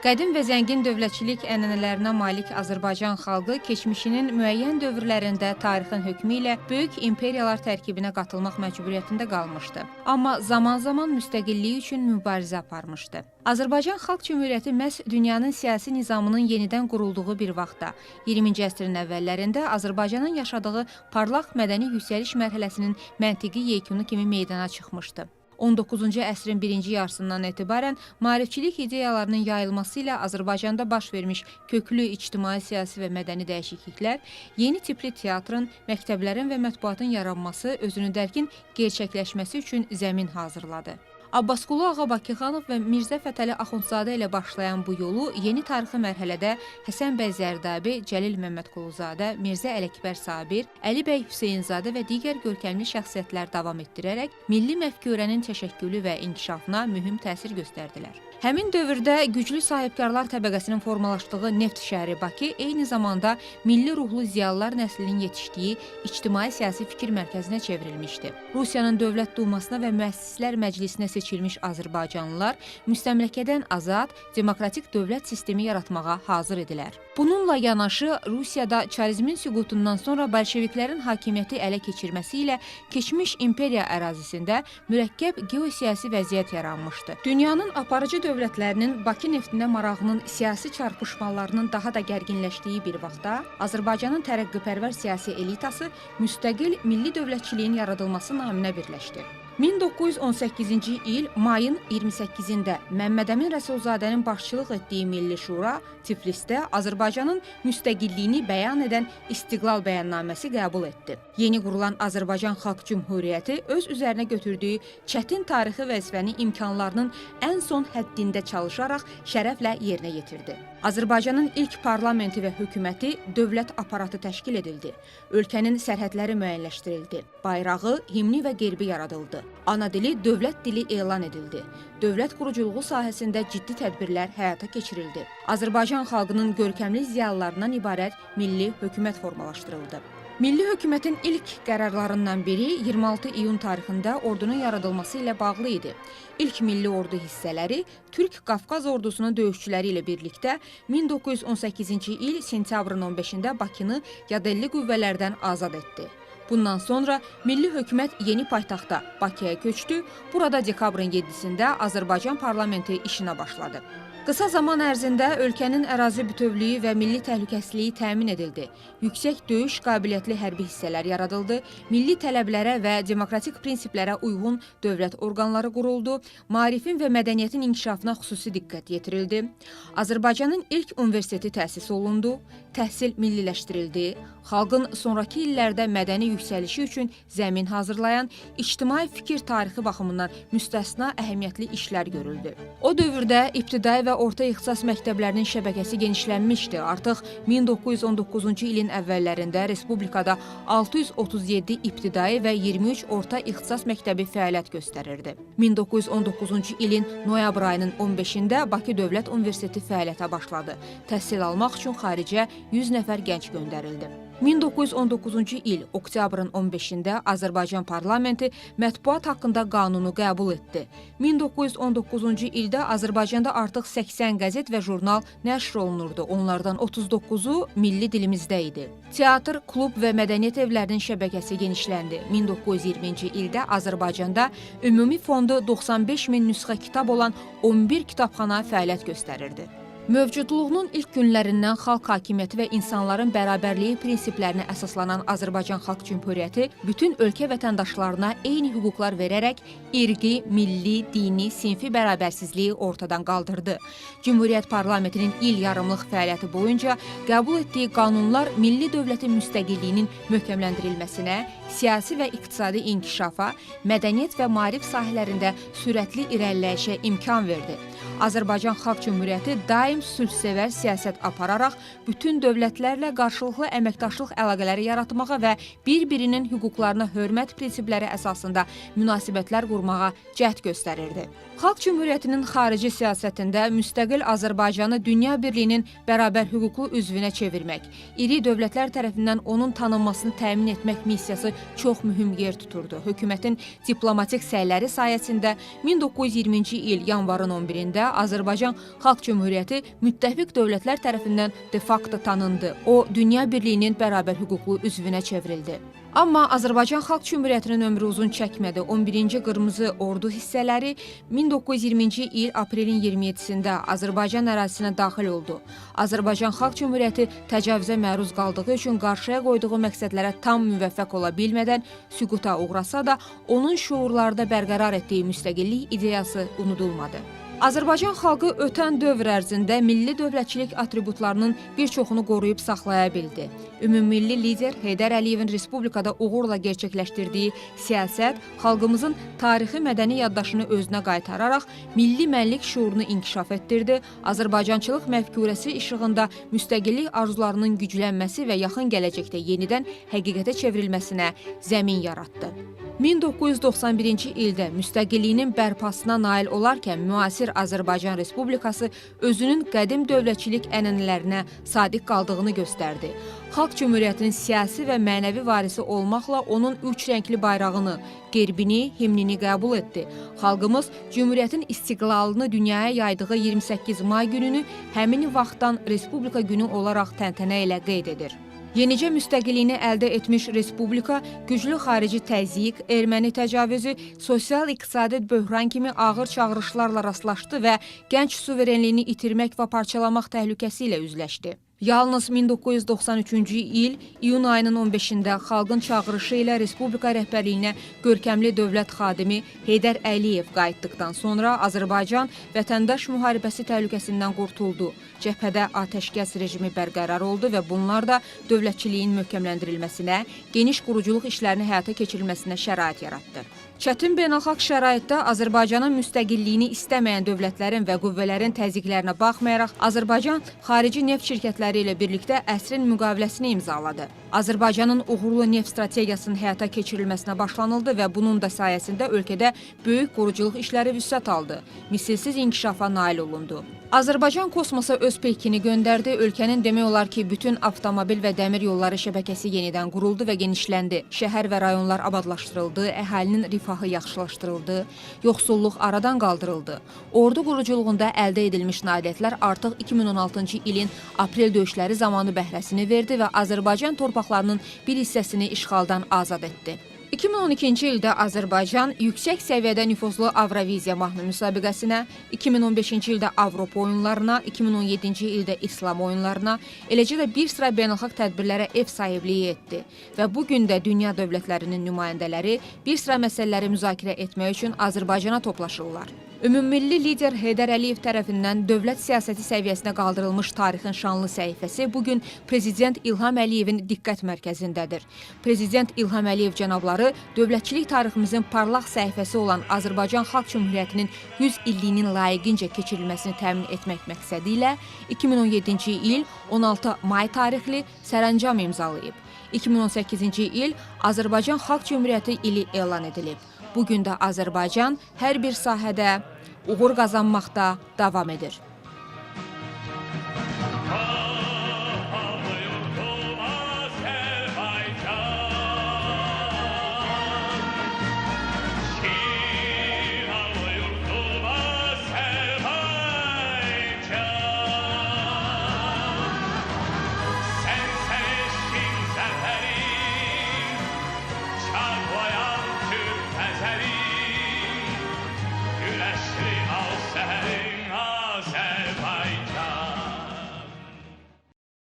Qədim və zəngin dövlətçilik ənənələrinə malik Azərbaycan xalqı keçmişinin müəyyən dövrlərində tarixin hökmü ilə böyük imperiyalar tərkibinə qatılmaq məcburiyyətində qalmışdı. Amma zaman-zaman müstəqilliyi üçün mübarizə aparmışdı. Azərbaycan Xalq Cümhuriyyəti məhz dünyanın siyasi nizamının yenidən qurulduğu bir vaxtda, 20-ci əsrin əvvəllərində Azərbaycanın yaşadığı parlaq mədəni yüksəliş mərhələsinin məntiqi yekunu kimi meydana çıxmışdı. 19-cu əsrin birinci yarısından etibarən maarifçilik ideyalarının yayılması ilə Azərbaycanda baş vermiş köklü ictimai, siyasi və mədəni dəyişikliklər yeni tipli teatrın, məktəblərin və mətbuatın yaranması, özünü dərkin gerçəkləşməsi üçün zəmin hazırladı. Abbasqulu Ağa Bakıxanov və Mirzə Fətəli Axundzadə ilə başlayan bu yolu yeni tarixi mərhələdə Həsən bəy Zərdabi, Cəlil Məmmədquluzadə, Mirzə Ələkbər Sabir, Əli bəy Hüseynzadə və digər görkəmli şəxsiyyətlər davam etdirərək milli məfkurənin təşəkkülü və inkişafına mühüm təsir göstərdilər. Həmin dövrdə güclü sahibkarlar təbəqəsinin formalaşdığı neft şəhəri Bakı eyni zamanda milli ruhlu ziyalılar nəslinin yetişdiyi ictimai-siyasi fikir mərkəzinə çevrilmişdi. Rusiyanın Dövlət Dumasına və Müəssislər Məclisinə seçilmiş azərbaycanlılar müstəmləkədən azad, demokratik dövlət sistemi yaratmağa hazır idilər. Bununla yanaşı Rusiyada çarizmin süqutundan sonra bolşeviklərin hakimiyyəti ələ keçirməsi ilə keçmiş imperiya ərazisində mürəkkəb geosiyasi vəziyyət yaranmışdı. Dünyanın aparıcı dövlətlərinin Bakı neftinə marağının siyasi çarpışmalarının daha da gərginləşdiyi bir vaxtda Azərbaycanın tərəqqipərvər siyasi elitası müstəqil milli dövlətçiliyin yaradılması naminə birləşdi. 1918-ci il mayın 28-də Məmmədəmin Rəsulzadənin başçılıq etdiyi Milli Şura Tiflisdə Azərbaycanın müstəqilliyini bəyan edən İstiqlal bəyannaməsi qəbul etdi. Yeni qurulan Azərbaycan Xalq Cümhuriyyəti öz üzərinə götürdüyü çətin tarixi vəzifəni imkanlarının ən son həddində çalışaraq şərəflə yerinə yetirdi. Azərbaycanın ilk parlamenti və hökuməti dövlət aparatı təşkil edildi. Ölkənin sərhədləri müəyyənləşdirildi. Bayrağı, himni və gerbi yaradıldı. Ana dili dövlət dili elan edildi. Dövlət quruculuğu sahəsində ciddi tədbirlər həyata keçirildi. Azərbaycan xalqının görkəmli ziyalılarından ibarət milli hökumət formalaşdırıldı. Milli hökumətin ilk qərarlarından biri 26 iyun tarixində ordunun yaradılması ilə bağlı idi. İlk milli ordu hissələri Türk Qafqaz ordusunun döyüşçüləri ilə birlikdə 1918-ci il sentyabrın 15-də Bakını yadelli qüvvələrdən azad etdi. Bundan sonra milli hökumət yeni paytaxta Bakıya köçdü. Burada dekabrın 7-sində Azərbaycan parlamenti işinə başladı. Qısa zaman ərzində ölkənin ərazi bütövlüyü və milli təhlükəsizliyi təmin edildi. Yüksək döyüş qabiliyyətli hərbi hissələr yaradıldı, milli tələblərə və demokratik prinsiplərə uyğun dövlət orqanları quruldu, maarifin və mədəniyyətin inkişafına xüsusi diqqət yetirildi. Azərbaycanın ilk universiteti təsis olundu, təhsil milliləşdirildi, xalqın sonrakı illərdə mədəni yüksəlişi üçün zəmin hazırlayan ictimai fikir tarixi baxımından müstəsna əhəmiyyətli işlər görüldü. O dövrdə ibtidai və orta ixtisas məktəblərinin şəbəkəsi genişlənmişdi. Artıq 1919-cu ilin əvvəllərində respublikada 637 ibtidai və 23 orta ixtisas məktəbi fəaliyyət göstərirdi. 1919-cu ilin noyabr ayının 15-də Bakı Dövlət Universiteti fəaliyyətə başladı. Təhsil almaq üçün xaricə 100 nəfər gənc göndərildi. 1919-cu il oktyabrın 15-də Azərbaycan parlamenti mətbuat haqqında qanunu qəbul etdi. 1919-cu ildə Azərbaycanda artıq 80 qəzet və jurnal nəşr olunurdu. Onlardan 39-u milli dilimizdə idi. Teatr, klub və mədəniyyət evlərinin şəbəkəsi genişləndi. 1920-ci ildə Azərbaycanda ümumi fondu 95 min nüsxə kitab olan 11 kitabxana fəaliyyət göstərirdi. Mövcudluğunun ilk günlərindən xalq hakimiyyəti və insanların bərabərliyi prinsiplərinə əsaslanan Azərbaycan Xalq Cümhuriyyəti bütün ölkə vətəndaşlarına eyni hüquqlar verərək irqi, milli, dini, sinfi bərabərsizliyi ortadan qaldırdı. Cümhuriyyət parlamentinin il yarımlıq fəaliyyəti boyunca qəbul etdiyi qanunlar milli dövlətin müstəqilliyinin möhkəmləndirilməsinə, siyasi və iqtisadi inkişafa, mədəniyyət və maarif sahələrində sürətli irəliləyişə imkan verdi. Azərbaycan Xalq Cümhuriyyəti daim sülhsevər siyasət apararaq bütün dövlətlərlə qarşılıqlı əməkdaşlıq əlaqələri yaratmağa və bir-birinin hüquqlarına hörmət prinsipləri əsasında münasibətlər qurmağa cəhd göstərirdi. Xalq Cümhuriyyətinin xarici siyasətində müstəqil Azərbaycanı dünya birliyinin bərabər hüquqlu üzvünə çevirmək, iri dövlətlər tərəfindən onun tanınmasını təmin etmək missiyası çox mühüm yer tuturdu. Hökumətin diplomatik səyləri sayəsində 1920-ci il yanvarın 11-də Azərbaycan Xalq Cümhuriyyəti müttəfiq dövlətlər tərəfindən de facto tanındı. O, Dünya Birliyinin bərabər hüquqlu üzvünə çevrildi. Amma Azərbaycan Xalq Cümhuriyyətinin ömrü uzun çəkmədi. 11-ci Qırmızı Ordu hissələri 1920-ci il aprelin 27-sində Azərbaycan ərazisinə daxil oldu. Azərbaycan Xalq Cümhuriyyəti təcavüzə məruz qaldığı üçün qarşıya qoyduğu məqsədlərə tam müvəffəq ola bilmədən süquta uğrasa da, onun şuurlarda bərqərar etdiyi müstəqillik ideyası unudulmadı. Azərbaycan xalqı ötən dövr ərzində milli dövlətçilik atributlarının bir çoxunu qoruyub saxlaya bildi. Ümummilli lider Heydər Əliyevin respublikada uğurla gerçəkləşdirdiyi siyasət xalqımızın tarixi mədəni yaddaşını özünə qaytararaq milli mənlik şuurunu inkişaf etdirdi. Azərbaycançılıq məfkurəsi işığında müstəqillik arzularının güclənməsi və yaxın gələcəkdə yenidən həqiqətə çevrilməsinə zəmin yaratdı. 1991-ci ildə müstəqilliyinin bərpasına nail olarkən müasir Azərbaycan Respublikası özünün qədim dövlətçilik ənənələrinə sadiq qaldığını göstərdi. Xalq Cümhuriyyətinin siyasi və mənəvi varisi olmaqla onun üç rəngli bayrağını, gerbini, himnini qəbul etdi. Xalqımız Cümhuriyyətin istiqlalını dünyaya yaydığı 28 may gününü həmin vaxtdan Respublika günü olaraq təntənə ilə qeyd edir. Yenicə müstəqilliyini əldə etmiş respublika güclü xarici təzyiq, erməni təcavüzü, sosial-iqtisadi böhran kimi ağır çağırışlarla rastlaşdı və gənc suverenliyini itirmək və parçalamaq təhlükəsi ilə üzləşdi. Yalnız 1993-cü il iyun ayının 15-də xalqın çağırışı ilə respublika rəhbərliyinə görkəmli dövlət xadimi Heydər Əliyev qayıtdıqdan sonra Azərbaycan vətəndaş müharibəsi təhlükəsindən qurtuldu. Cəbhədə atəşkəs rejimi bərqərar oldu və bunlar da dövlətçiliyin möhkəmləndirilməsinə, geniş quruculuq işlərinin həyata keçirilməsinə şərait yaratdı. Çətin beynəlxalq şəraitdə Azərbaycanın müstəqilliyini istəməyən dövlətlərin və qüvvələrin təzyiqlərinə baxmayaraq, Azərbaycan xarici neft şirkətləri ilə birlikdə əsrin müqaviləsini imzaladı. Azərbaycanın uğurlu neft strategiyasının həyata keçirilməsinə başlanıldı və bunun da sayəsində ölkədə böyük quruculuq işləri vüsət aldı. Misilsiz inkişafa nail olundu. Azərbaycan kosmosa öz peykini göndərdi. Ölkənin demək olar ki, bütün avtomobil və dəmir yolları şəbəkəsi yenidən quruldu və genişləndi. Şəhər və rayonlar abadlaşdırıldı, əhalinin rifahı yaxşılaşdırıldı, yoxsulluq aradan qaldırıldı. Ordu quruculuğunda əldə edilmiş nailiyyətlər artıq 2016-cı ilin aprel döyüşləri zamanı bəhrəsini verdi və Azərbaycan torpaqlarının bir hissəsini işğaldan azad etdi. 2012-ci ildə Azərbaycan yüksək səviyyədə nüfuzlu Avroviziya mahnı müsabiqəsinə, 2015-ci ildə Avropa oyunlarına, 2017-ci ildə İslam oyunlarına, eləcə də bir sıra beynəlxalq tədbirlərə ev sahibliyi etdi və bu gün də dünya dövlətlərinin nümayəndələri bir sıra məsələləri müzakirə etmək üçün Azərbaycana toplaşırlar. Ümummilli lider Heydər Əliyev tərəfindən dövlət siyasəti səviyyəsinə qaldırılmış tarixin şanlı səhifəsi bu gün prezident İlham Əliyevin diqqət mərkəzindədir. Prezident İlham Əliyev cənabları dövlətçilik tariximizin parlaq səhifəsi olan Azərbaycan Xalq Cümhuriyyətinin 100 illiyinin layiqincə keçirilməsini təmin etmək məqsədi ilə 2017-ci il 16 may tarixli sərəncam imzalayıb. 2018-ci il Azərbaycan Xalq Cümhuriyyəti ili elan edilib. Bu gün də Azərbaycan hər bir sahədə uğur qazanmaqda davam edir.